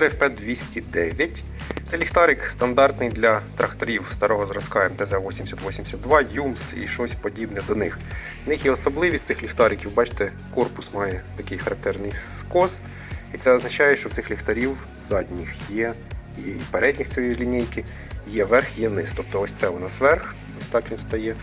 ліхтар FP209. Це ліхтарик стандартний для тракторів старого зразка МТЗ-8082, ЮМС і щось подібне до них. В них є особливість цих ліхтариків, бачите, корпус має такий характерний скос. І це означає, що в цих ліхтарів задніх є і передніх цієї ж лінійки є верх, є низ. Тобто ось це у нас верх, ось так він стає,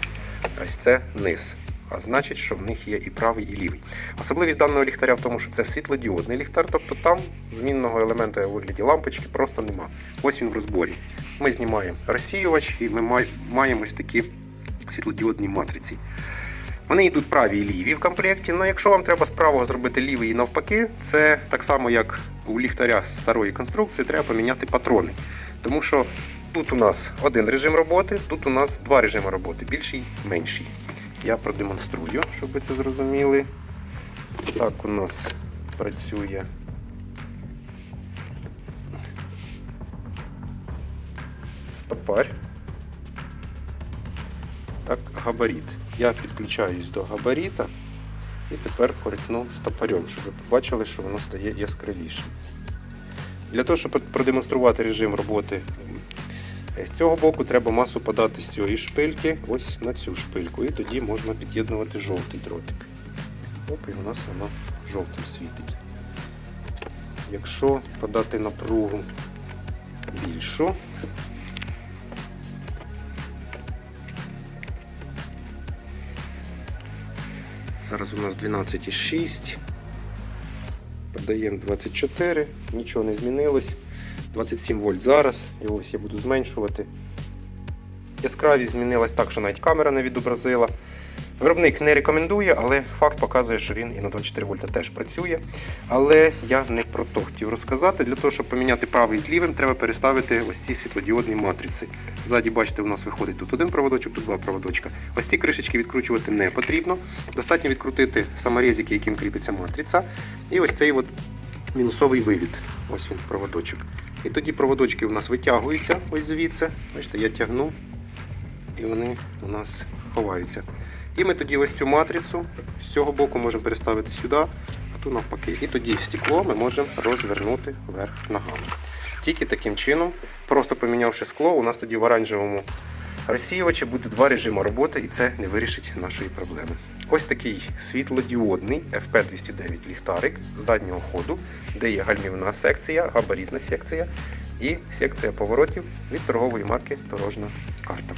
ось це низ. А значить, що в них є і правий, і лівий. Особливість даного ліхтаря в тому, що це світлодіодний ліхтар, тобто там змінного елемента у вигляді лампочки просто нема. Ось він в розборі. Ми знімаємо розсіювач і ми маємо ось такі світлодіодні матриці. Вони йдуть праві і ліві в комплекті. але якщо вам треба з правого зробити лівий і навпаки, це так само, як у ліхтаря старої конструкції, треба поміняти патрони. Тому що тут у нас один режим роботи, тут у нас два режими роботи більший, менший. Я продемонструю, щоб ви це зрозуміли. Так у нас працює. Стопарь. Так, габарит. Я підключаюсь до габаріта і тепер коротну стопарем, щоб ви побачили, що воно стає яскравішим. Для того, щоб продемонструвати режим роботи з цього боку, треба масу подати з цієї шпильки ось на цю шпильку. І тоді можна під'єднувати жовтий дротик. Оп, і у нас воно жовтим світить. Якщо подати напругу більшу, Зараз у нас 12,6. Подаємо 24, нічого не змінилось. 27 вольт зараз. І ось я буду зменшувати. Яскравість змінилась так, що навіть камера не відобразила. Виробник не рекомендує, але факт показує, що він і на 24 вольта теж працює. Але я не про то хотів розказати. Для того, щоб поміняти правий з лівим, треба переставити ось ці світлодіодні матриці. Ззаді, бачите, у нас виходить тут один проводочок, тут два проводочка. Ось ці кришечки відкручувати не потрібно. Достатньо відкрутити саморезики, яким кріпиться матриця. І ось цей от мінусовий вивід. Ось він проводочок. І тоді проводочки у нас витягуються ось звідси. Бачите, я тягну, і вони у нас ховаються. І ми тоді ось цю матрицю з цього боку можемо переставити сюди, а ту навпаки. І тоді стекло ми можемо розвернути вверх ногами. Тільки таким чином, просто помінявши скло, у нас тоді в оранжевому розсіювачі буде два режими роботи, і це не вирішить нашої проблеми. Ось такий світлодіодний FP209 ліхтарик з заднього ходу, де є гальмівна секція, габаритна секція і секція поворотів від торгової марки Дорожна карта.